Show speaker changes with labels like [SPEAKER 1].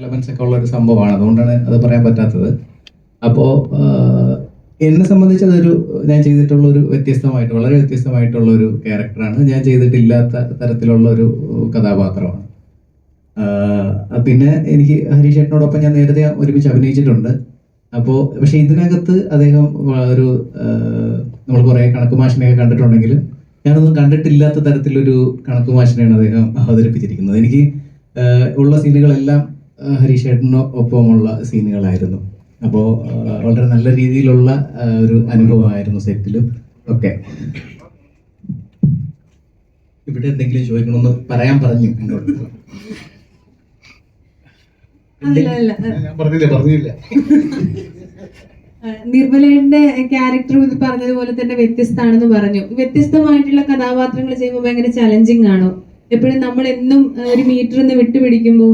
[SPEAKER 1] Elements ഒക്കെ ഉള്ള ഒരു സംഭവമാണ്. അതുകൊണ്ടാണ് അത് പറയാൻ പറ്റാത്തത്. അപ്പോ എന്നെ സംബന്ധിച്ച് അതൊരു ഞാൻ ചെയ്തിട്ടുള്ള ഒരു വ്യത്യസ്തമായിട്ട് വളരെ വ്യത്യസ്തമായിട്ടുള്ള ഒരു ക്യാരക്ടറാണ് ഞാൻ ചെയ്തിട്ടില്ലാത്ത തരത്തിലുള്ള ഒരു കഥാപാത്രമാണ് പിന്നെ എനിക്ക് ഹരീഷ് ചേട്ടനോടൊപ്പം ഞാൻ നേരത്തെ ഒരുമിച്ച് അഭിനയിച്ചിട്ടുണ്ട്. അപ്പോൾ പക്ഷെ ഇതിനകത്ത് അദ്ദേഹം ഒരു നമ്മൾ കുറേ കണക്ക് മാഷിനെയൊക്കെ കണ്ടിട്ടുണ്ടെങ്കിലും ഞാനൊന്നും കണ്ടിട്ടില്ലാത്ത തരത്തിലൊരു കണക്ക് മാഷിനെയാണ് അദ്ദേഹം അവതരിപ്പിച്ചിരിക്കുന്നത്. എനിക്ക് ഉള്ള സീനുകളെല്ലാം ആഹ് ഹരീഷ് ചേട്ടനോ ഒപ്പമുള്ള സീനുകളായിരുന്നു. അപ്പോൾ വളരെ നല്ല രീതിയിലുള്ള ഒരു അനുഭവമായിരുന്നു സെറ്റിലും. ഒക്കെ ഇവിടെ എന്തെങ്കിലും ചോദിക്കണമെന്ന് പറയാൻ പറഞ്ഞു എന്നോട്.
[SPEAKER 2] നിർമ്മലയുടെ ക്യാരക്ടർ ഇത് പറഞ്ഞതുപോലെ തന്നെ വ്യത്യസ്തമാണെന്ന് പറഞ്ഞു. വ്യത്യസ്തമായിട്ടുള്ള കഥാപാത്രങ്ങൾ ചെയ്യുമ്പോൾ ഭയങ്കര ചലഞ്ചിങ് ആണോ? എപ്പോഴും നമ്മൾ എന്നും ഒരു മീറ്റർ നിന്ന് വിട്ടുപിടിക്കുമ്പോൾ